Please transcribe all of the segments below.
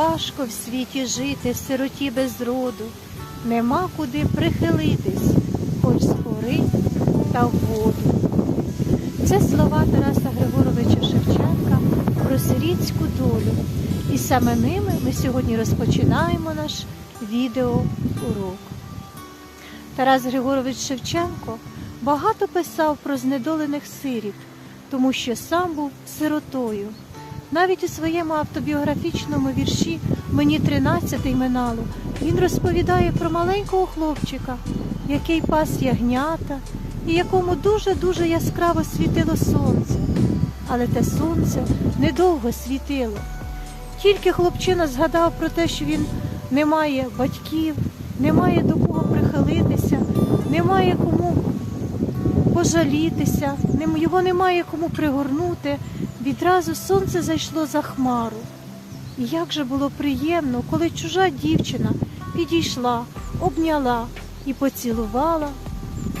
Тяжко в світі жити, в сироті без роду, нема куди прихилитись, хоч згори та в воду. Це слова Тараса Григоровича Шевченка про сирітську долю. І саме ними ми сьогодні розпочинаємо наш відеоурок. Тарас Григорович Шевченко багато писав про знедолених сиріт, тому що сам був сиротою. Навіть у своєму автобіографічному вірші Мені тринадцятий минало він розповідає про маленького хлопчика, який пас ягнята і якому дуже-дуже яскраво світило сонце. Але те сонце недовго світило. Тільки хлопчина згадав про те, що він не має батьків, не має до кого прихилитися, не має кому пожалітися, його немає кому пригорнути. Відразу сонце зайшло за хмару. І як же було приємно, коли чужа дівчина підійшла, обняла і поцілувала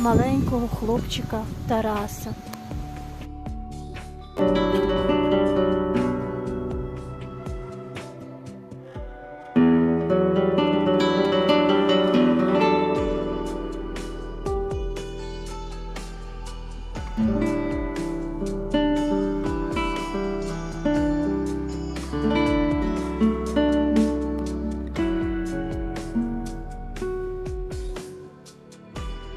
маленького хлопчика Тараса.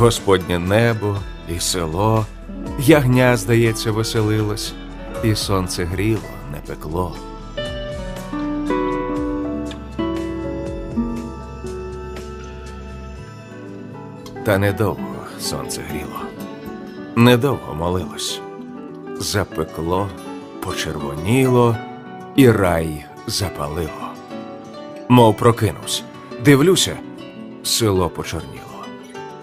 Господнє небо і село, ягня, здається, веселилось, і сонце гріло, не пекло. Та недовго сонце гріло, недовго молилось. Запекло, почервоніло, і рай запалило. Мов прокинувся, дивлюся, село почорніло.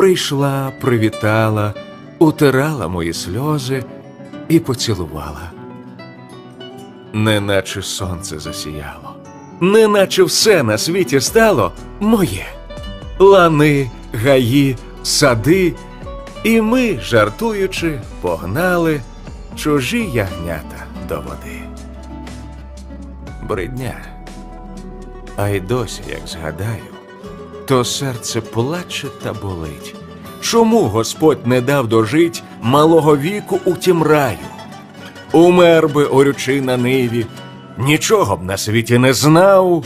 Прийшла, привітала, утирала мої сльози і поцілувала. Неначе сонце засіяло, неначе все на світі стало моє. Лани, гаї, сади, і ми, жартуючи, погнали чужі ягнята до води. Бридня. А й досі, як згадаю, то серце плаче та болить. Чому Господь не дав дожить малого віку у тім раю? Умер би, орючи на ниві, нічого б на світі не знав,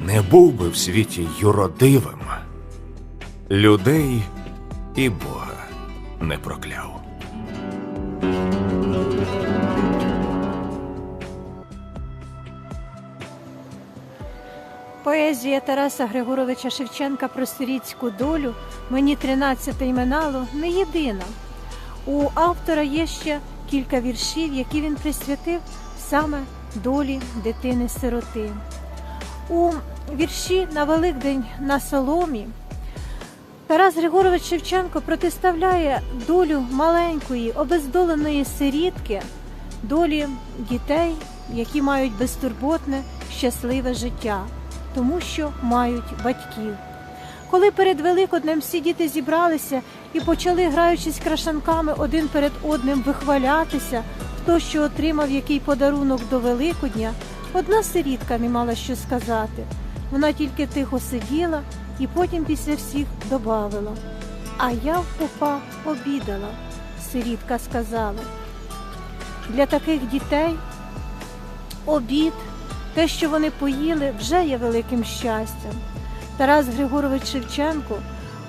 не був би в світі юродивим, людей і Бога не прокляв. Поезія Тараса Григоровича Шевченка про сирітську долю мені 13 минало не єдина. У автора є ще кілька віршів, які він присвятив саме долі дитини-сироти. У вірші на Великдень на соломі Тарас Григорович Шевченко протиставляє долю маленької, обездоленої сирітки, долі дітей, які мають безтурботне, щасливе життя, тому що мають батьків. Коли перед Великоднем всі діти зібралися і почали, граючись крашанками один перед одним, вихвалятися, хто що отримав який подарунок до Великодня, одна сирітка не мала що сказати. Вона тільки тихо сиділа і потім після всіх добавила. А я в попа обідала, сирітка сказала. Для таких дітей обід те, що вони поїли, вже є великим щастям. Тарас Григорович Шевченко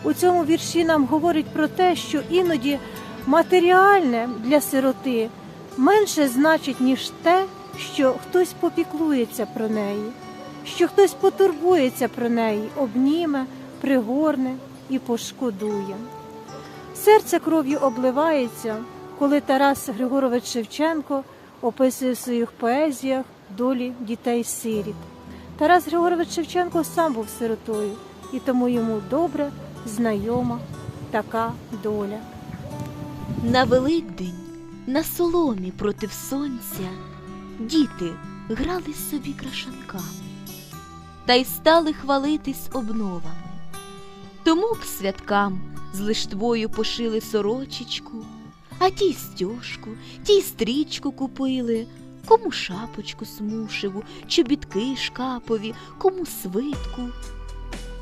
у цьому вірші нам говорить про те, що іноді матеріальне для сироти менше значить, ніж те, що хтось попіклується про неї, що хтось потурбується про неї, обніме, пригорне і пошкодує. Серце кров'ю обливається, коли Тарас Григорович Шевченко описує в своїх поезіях долі дітей-сиріт. Тарас Григорович Шевченко сам був сиротою, і тому йому добре знайома така доля. На Великдень на соломі проти сонця діти грали собі крашанками та й стали хвалитись обновами. Тому к святкам з лиштвою пошили сорочечку, а ті стьожку, ті стрічку купили, кому шапочку смушеву, чобітки шкапові, кому свитку.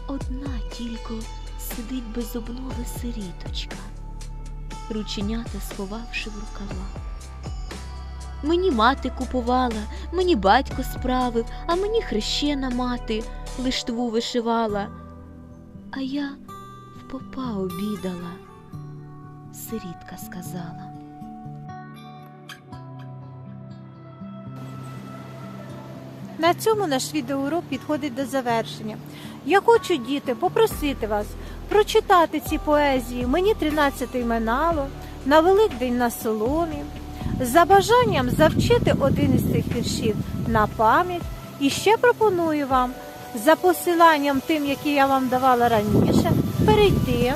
Одна тільки сидить без обнови сиріточка рученята сховавши в рукава. Мені мати купувала, мені батько справив, а мені хрещена мати лиштву вишивала. А я в попа обідала, сирітка сказала. На цьому наш відеоурок підходить до завершення. Я хочу, діти, попросити вас прочитати ці поезії Мені 13 минало, на Великдень на соломі, за бажанням завчити один із цих віршів на пам'ять. І ще пропоную вам за посиланням тим, які я вам давала раніше, перейти,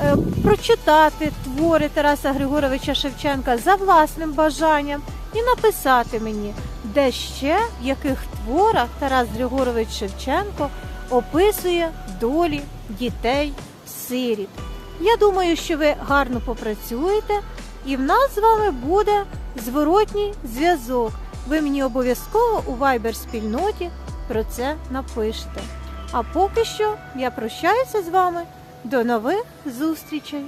е, прочитати твори Тараса Григоровича Шевченка за власним бажанням і написати мені, де ще в яких творах Тарас Григорович Шевченко описує долі дітей сиріт. Я думаю, що ви гарно попрацюєте, і в нас з вами буде зворотній зв'язок. Ви мені обов'язково у Viber спільноті про це напишете. А поки що я прощаюся з вами. До нових зустрічей!